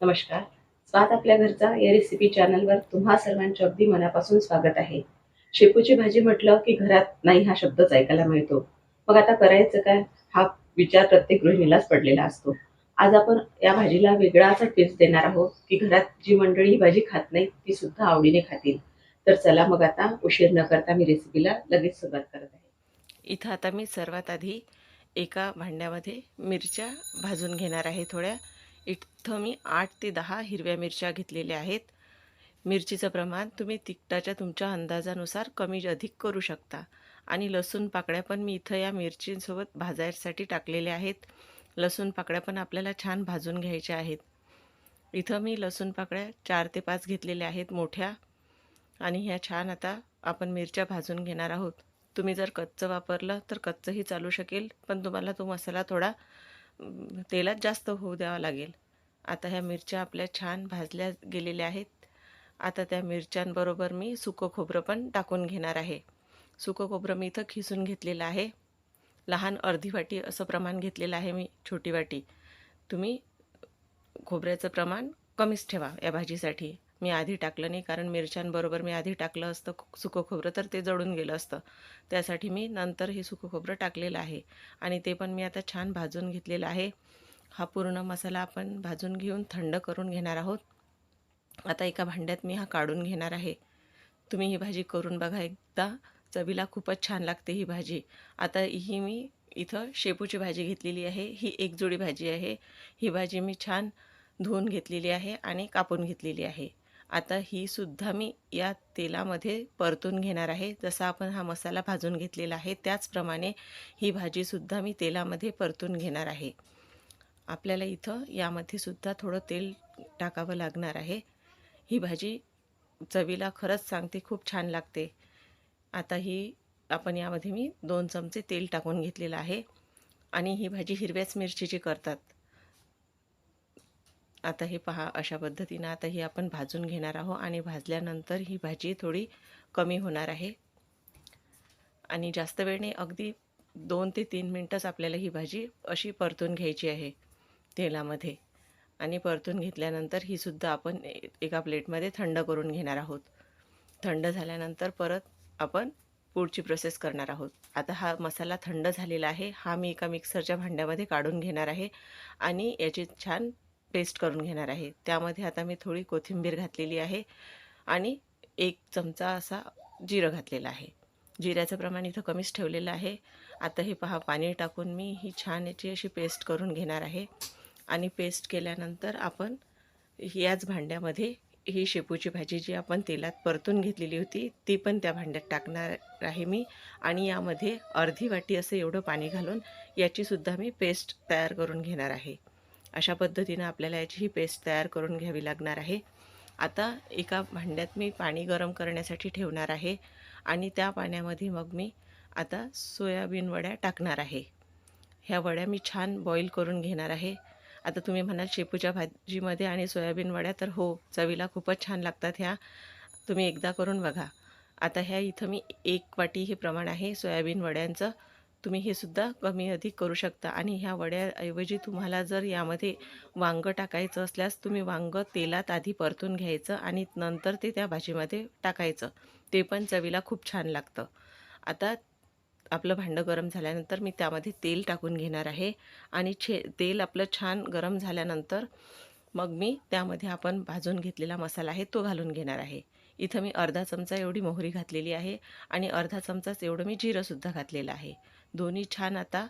नमस्कार. स्वाद आपल्या घरचा या रेसिपी चॅनलवर तुम्हा सर्वांचे अगदी मनापासून स्वागत आहे. शेपूची भाजी म्हटलं की घरात नाही हा शब्दच ऐकायला मिळतो. मग आता करायचं काय? हा विचार प्रत्येक गृहिणीलाच पडलेला असतो. आज आपण या भाजीला वेगळा असा टेस्ट देणार आहोत की घरात जी मंडळी ही भाजी खात नाही ती सुद्धा आवडीने खातील. तर चला मग आता उशीर न करता मी रेसिपीला लगेच सुरुवात करत आहे. इथं आता मी सर्वात आधी एका भांड्यामध्ये मिरच्या भाजून घेणार आहे थोड्या. इथं मी आठ ते दहा हिरव्या मिरच्या घेतलेल्या आहेत. मिरचीचं प्रमाण तुम्ही तिखटाच्या तुमच्या अंदाजानुसार कमी अधिक करू शकता. आणि लसूण पाकळ्या पण मी इथं या मिरचींसोबत भाजायसाठी टाकलेल्या आहेत. लसूण पाकळ्या पण आपल्याला छान भाजून घ्यायच्या आहेत. इथं मी लसूण पाकळ्या चार ते पाच घेतलेल्या आहेत मोठ्या. आणि ह्या छान आता आपण मिरच्या भाजून घेणार आहोत. तुम्ही जर कच्चं वापरलं तर कच्चंही चालू शकेल पण तुम्हाला तो मसाला थोडा तेलात जास्त होऊ द्यावा लागेल. आता ह्या मिरच्या आपल्या छान भाजल्या गेलेल्या आहेत. आता त्या मिरच्यांबरोबर मी सुकं खोबरं पण टाकून घेणार आहे. सुकं खोबरं मी इथं खिसून घेतलेलं आहे. लहान अर्धी वाटी असं प्रमाण घेतलेलं आहे मी छोटी वाटी. तुम्ही खोबऱ्याचं प्रमाण कमीच ठेवा या भाजीसाठी. मी आधी टाकलं नाही कारण मिरच्यांबरोबर मी आधी टाकलं असतं सुकं खोबरं तर ते जळून गेलं असतं. त्यासाठी मी नंतर हे सुकं खोबरं टाकलेलं आहे. आणि ते पण मी आता छान भाजून घेतलेलं आहे. हा पूर्ण मसाला आपण भाजून घेऊन थंड करून घेणार आहोत. आता एका भांड्यात मी हा काढून घेणार आहे. तुम्ही ही भाजी करून बघा एकदा. चवीला खूपच छान लागते ही भाजी. आता ही मी इथं शेपूची भाजी घेतलेली आहे. ही एक जोडी भाजी आहे. ही भाजी मी छान धुवून घेतलेली आहे आणि कापून घेतलेली आहे. आता ही सुद्धा मी या तेलामध्ये परतून घेणार आहे. जसा आपण हा मसाला भाजून घेतलेला आहे त्याचप्रमाणे ही भाजीसुद्धा मी तेलामध्ये परतून घेणार आहे. आपल्याला इथं यामध्ये सुद्धा थोडं तेल टाकावं लागणार आहे. ही भाजी चवीला खरंच सांगते खूप छान लागते. आता ही आपण यामध्ये मी दोन चमचे तेल टाकून घेतलेलं आहे. आणि ही भाजी हिरव्याच मिरचीची करतात. आता हे पहा अशा पद्धतीनं आता ही आपण भाजून घेणार आहोत आणि भाजल्यानंतर ही भाजी थोडी कमी होणार आहे. आणि जास्त वेळ नाही अगदी दोन ते तीन मिनटंच आपल्याला ही भाजी अशी परतून घ्यायची आहे तेलामध्ये. आणि परतून घेतल्यानंतर ही सुद्धा आपण एका प्लेटमध्ये थंड करून घेणार आहोत. थंड झाल्यानंतर परत आपण पुढची प्रोसेस करणार आहोत. आता हा मसाला थंड झालेला आहे हा मी एका मिक्सरच्या भांड्यामध्ये काढून घेणार आहे आणि याची छान पेस्ट करून घेणार आहे. त्यामध्ये आता मी थोडी कोथिंबीर घातलेली आहे आणि एक चमचा असा जिरं घातलेलं आहे. जिऱ्याचं प्रमाण इथं कमीच ठेवलेलं आहे. आता हे पहा पाणी टाकून मी ही छान याची अशी पेस्ट करून घेणार आहे. आणि पेस्ट केल्यानंतर आपण याच भांड्यामध्ये ही शेपूची भाजी जी आपण तेलात परतून घेतलेली होती ती पण त्या भांड्यात टाकणार आहे मी. आणि यामध्ये अर्धी वाटी असं एवढं पाणी घालून याचीसुद्धा मी पेस्ट तयार करून घेणार आहे. अशा पद्धतीनं आपल्याला याची ही पेस्ट तयार करून घ्यावी लागणार आहे. आता एका भांड्यात मी पाणी गरम करण्यासाठी ठेवणार आहे आणि त्या पाण्यामध्ये मग मी आता सोयाबीन वड्या टाकणार आहे. ह्या वड्या मी छान बॉईल करून घेणार आहे. आता तुम्ही म्हणाल शेपूच्या भाजीमध्ये आणि सोयाबीन वड्या तर हो चवीला खूपच छान लागतात ह्या. तुम्ही एकदा करून बघा. आता ह्या इथं मी एक वाटी हे प्रमाण आहे सोयाबीन वड्यांचं. तुम्ही हे सुद्धा कमी अधिक करू शकता. आणि ह्या वड्याऐवजी तुम्हाला जर यामध्ये वांगं टाकायचं असल्यास तुम्ही वांगं तेलात आधी परतून घ्यायचं आणि नंतर ते त्या भाजीमध्ये टाकायचं. ते पण चवीला खूप छान लागतं. आता आपलं भांडं गरम झाल्यानंतर मी त्यामध्ये तेल टाकून घेणार आहे. आणि छे तेल आपलं छान गरम झाल्यानंतर मग मी त्यामध्ये आपण भाजून घेतलेला मसाला आहे तो घालून घेणार आहे. इथं मी अर्धा चमचा एवढी मोहरी घातलेली आहे आणि अर्धा चमचाच एवढं मी जिरंसुद्धा घातलेलं आहे. दोन्ही छान आता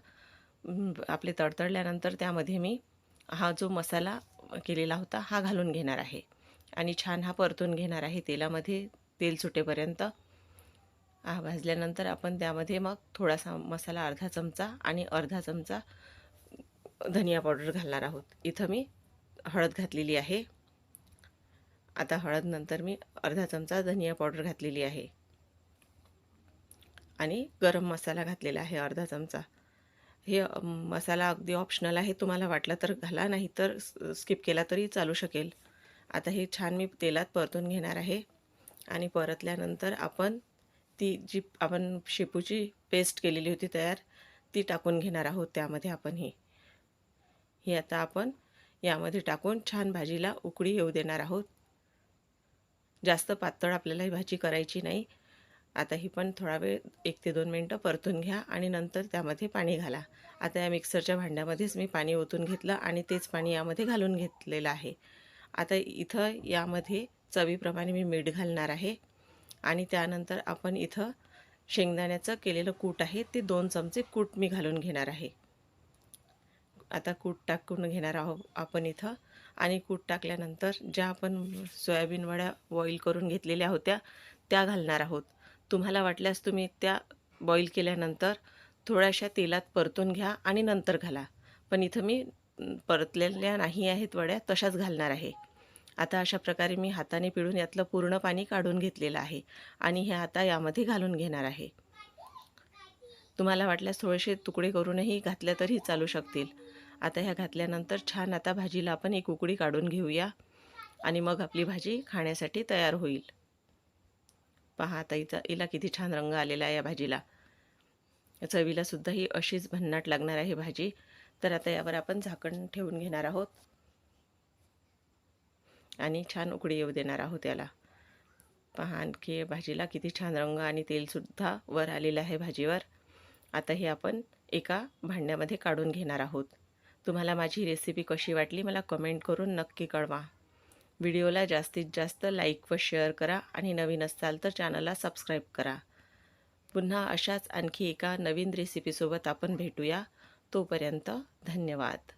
आपले तडतडल्यानंतर त्यामध्ये मी हा जो मसाला केलेला होता हा घालून घेणार आहे. आणि छान हा परतून घेणार आहे तेलामध्ये तेल सुटेपर्यंत. हा भाजल्यानंतर आपण त्यामध्ये मग थोडासा मसाला अर्धा चमचा आणि अर्धा चमचा धनिया पावडर घालणार आहोत. इथं मी हळद घातलेली आहे. आता हळद नंतर मी अर्धा चमचा धनिया पावडर घातलेली आहे. आणि गरम मसाला घातलेला आहे अर्धा चमचा. हे मसाला अगदी ऑप्शनल आहे तुम्हाला वाटलं तर घाला नाही तर स्किप केला तरी चालू शकेल. आता हे छान मी तेलात परतून घेणार आहे आणि परतल्यानंतर आपण ती जी आपण शेपूची पेस्ट केलेली होती तयार ती टाकून घेणार आहोत त्यामध्ये आपण ही. ही आता आपण यामध्ये टाकून छान भाजीला उकळी येऊ देणार आहोत. जास्त पातळ आपल्याला ही भाजी करायची नाही. आता ही पण थोडा वेळ एक ते दोन मिनटं परतून घ्या आणि नंतर त्यामध्ये पाणी घाला. आता या मिक्सरच्या भांड्यामध्येच मी पाणी ओतून घेतलं आणि तेच पाणी यामध्ये घालून घेतलेलं आहे. आता इथं यामध्ये चवीप्रमाणे मी मीठ घालणार आहे आणि त्यानंतर आपण इथं शेंगदाण्याचं केलेलं कूट आहे ते दोन चमचे कूट मी घालून घेणार आहे. आता कूट टाकून घेणार आहोत आपण इथं आणि कूट टाकल्यानंतर ज्या आपण सोयाबीन वड्या बॉईल करून घेतलेल्या होत्या त्या घालणार आहोत. तुम्हाला वाटल्यास तुम्ही त्या बॉईल केल्यानंतर थोड्याशा तेलात परतून घ्या आणि नंतर घाला. पण इथं मी परतलेल्या नाही आहेत वड्या तशाच घालणार आहे. आता अशा प्रकारे मी हाताने पिळून यातलं पूर्ण पाणी काढून घेतलेलं आहे आणि हे आता यामध्ये घालून घेणार आहे. तुम्हाला वाटल्यास थोडेसे तुकडे करूनही घातल्या तरी चालू शकतील. आता ह्या घातल्यानंतर छान आता भाजीला आपण एक उकडी काढून घेऊया आणि मग आपली भाजी खाण्यासाठी तयार होईल. पहा आता हिचा हिला किती छान रंग आलेला आहे या भाजीला. चवीला सुद्धा ही अशीच भन्नाट लागणार आहे भाजी. तर आता यावर आपण झाकण ठेवून घेणार आहोत. आणि छान उकडी येऊ देणार आहोत याला. पहा आणखी भाजीला किती छान रंग आणि तेलसुद्धा वर आलेलं आहे भाजीवर. आता हे आपण एका भांड्यामध्ये काढून घेणार आहोत. तुम्हाला माझी रेसिपी कशी वाटली मला कमेंट करून नक्की कळवा. व्हिडिओला जास्तीत जास्त लाईक व शेअर करा आणि नवीन असाल तर चॅनलला सबस्क्राईब करा. पुन्हा अशाच आणखी एका नवीन रेसिपीसोबत आपण भेटूया. तोपर्यंत धन्यवाद.